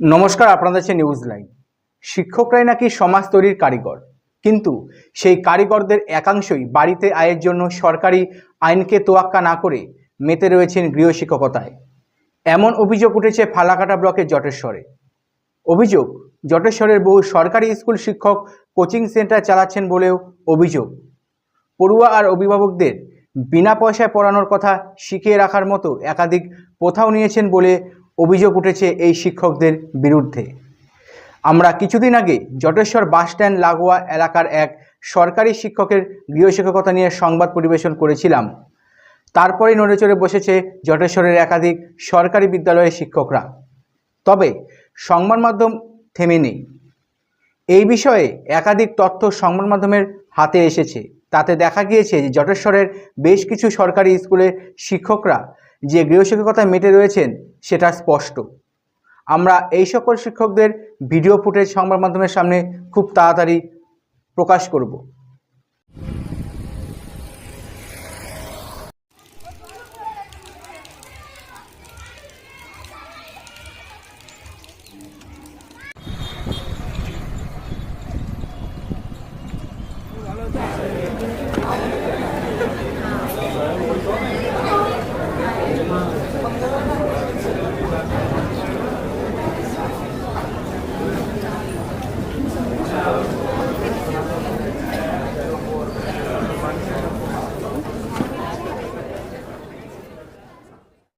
নমস্কার, আপনাদের হচ্ছে নিউজ লাইভ শিক্ষকরাই নাকি সমাজ তৈরির কারিগর। কিন্তু সেই কারিগরদের একাংশই বাড়িতে আয়ের জন্য সরকারি আইনকে তোয়াক্কা না করে মেতে রয়েছেন গৃহশিক্ষকতায় এমন অভিযোগ উঠেছে ফালাকাটা ব্লকের জটেশ্বরে। অভিযোগ, জটেশ্বরের বহু সরকারি স্কুল শিক্ষক কোচিং সেন্টার চালাচ্ছেন বলেও অভিযোগ। পড়ুয়া আর অভিভাবকদের বিনা পয়সায় পড়ানোর কথা শিখিয়ে রাখার মতো একাধিক প্রথাও নিয়েছেন বলে অভিযোগ উঠেছে এই শিক্ষকদের বিরুদ্ধে। আমরা কিছুদিন আগে জটেশ্বর বাসস্ট্যান্ড লাগোয়া এলাকার এক সরকারি শিক্ষকের গৃহশিক্ষকতা নিয়ে সংবাদ পরিবেশন করেছিলাম। তারপরেই নড়েচড়ে বসেছে জটেশ্বরের একাধিক সরকারি বিদ্যালয়ের শিক্ষকরা। তবে সংবাদ মাধ্যম থেমে নেই। এই বিষয়ে একাধিক তথ্য সংবাদ মাধ্যমের হাতে এসেছে। তাতে দেখা গিয়েছে যে জটেশ্বরের বেশ কিছু সরকারি স্কুলের শিক্ষকরা যে গৃহশিক্ষকতায় মেতে রয়েছেন, সেটা স্পষ্ট। আমরা এই সকল শিক্ষকদের ভিডিও ফুটেজ সংবাদ মাধ্যমের সামনে খুব তাড়াতাড়ি প্রকাশ করব।